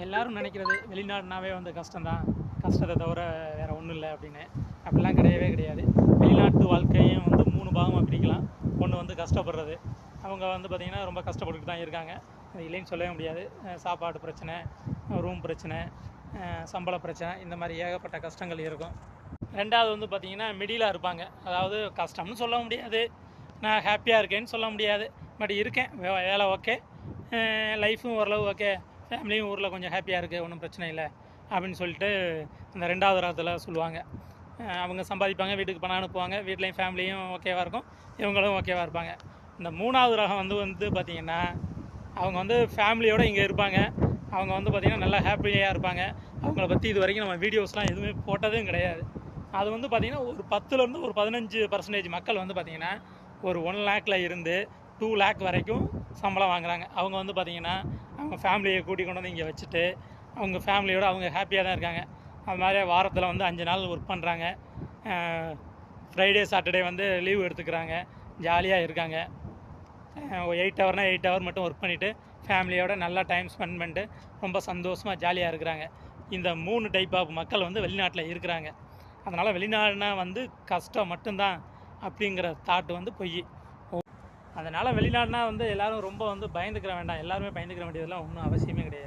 எல்லாரும் நினைக்கிறது வெளிநாடுனாவே வந்து கஷ்டம்தான். கஷ்டத்தை தவிர வேறு ஒன்றும் இல்லை அப்படின்னு. அப்படிலாம் கிடையவே கிடையாது. வெளிநாட்டு வாழ்க்கையும் வந்து மூணு பாகமாக பிரிக்கலாம். ஒன்று வந்து கஷ்டப்படுறது. அவங்க வந்து பார்த்திங்கன்னா ரொம்ப கஷ்டப்பட்டுட்டு தான் இருக்காங்க. இல்லைன்னு சொல்லவே முடியாது. சாப்பாடு பிரச்சனை ரூம் பிரச்சனை சம்பள பிரச்சனை இந்த மாதிரி ஏகப்பட்ட கஷ்டங்கள் இருக்கும். ரெண்டாவது வந்து பார்த்திங்கன்னா மிடிலாக இருப்பாங்க. அதாவது கஷ்டம்னு சொல்ல முடியாது. நான் ஹாப்பியாக இருக்கேன்னு சொல்ல முடியாது. பட் இருக்கேன். வே- வேலை ஓகே லைஃப்பும் ஓரளவு ஓகே ஃபேமிலியும் ஊரில் கொஞ்சம் ஹாப்பியாக இருக்குது ஒன்றும் பிரச்சனை இல்லை அப்படின்னு சொல்லிட்டு இந்த ரெண்டாவது ராத்தில் சொல்லுவாங்க. அவங்க சம்பாதிப்பாங்க வீட்டுக்கு பணம் அனுப்புவாங்க வீட்லேயும் ஃபேமிலியும் ஓகேவாக இருக்கும் இவங்களும் ஓகேவாக இருப்பாங்க. இந்த மூணாவது ரகம் வந்து வந்து பார்த்திங்கன்னா அவங்க வந்து ஃபேமிலியோடு இங்கே இருப்பாங்க. அவங்க வந்து பார்த்திங்கன்னா நல்லா ஹாப்பியாக இருப்பாங்க. அவங்கள பற்றி இது வரைக்கும் நம்ம வீடியோஸ்லாம் எதுவுமே போட்டதும் கிடையாது. அது வந்து பார்த்திங்கன்னா ஒரு பத்துலேருந்து ஒரு பதினஞ்சு பர்சன்டேஜ் மக்கள் வந்து பார்த்திங்கன்னா ஒரு ஒன் லேக்கில் இருந்து டூ லேக் வரைக்கும் சம்பளம் வாங்குறாங்க. அவங்க வந்து பார்த்திங்கன்னா அவங்க ஃபேமிலியை கூட்டி கொண்டு வந்து இங்கே வச்சுட்டு அவங்க ஃபேமிலியோடு அவங்க ஹாப்பியாக தான் இருக்காங்க. அது மாதிரி வாரத்தில் வந்து அஞ்சு நாள் ஒர்க் பண்ணுறாங்க ஃப்ரைடே சாட்டர்டே வந்து லீவ் எடுத்துக்கிறாங்க. ஜாலியாக இருக்காங்க. எயிட் ஹவர்னால் எயிட் ஹவர் மட்டும் ஒர்க் பண்ணிவிட்டு ஃபேமிலியோட நல்லா டைம் ஸ்பெண்ட் பண்ணிட்டு ரொம்ப சந்தோஷமாக ஜாலியாக இருக்கிறாங்க. இந்த மூணு டைப் ஆஃப் மக்கள் வந்து வெளிநாட்டில் இருக்கிறாங்க. அதனால் வெளிநாடுனா வந்து கஷ்டம் மட்டும்தான் அப்படிங்கிற தாட் வந்து பொய். அதனால் வெளிநாடுனா வந்து எல்லாரும் ரொம்ப வந்து பயந்துக்கிற வேண்டாம். எல்லாருமே பயந்துக்கிற வேண்டியதெல்லாம் ஒன்றும் அவசியமே கிடையாது.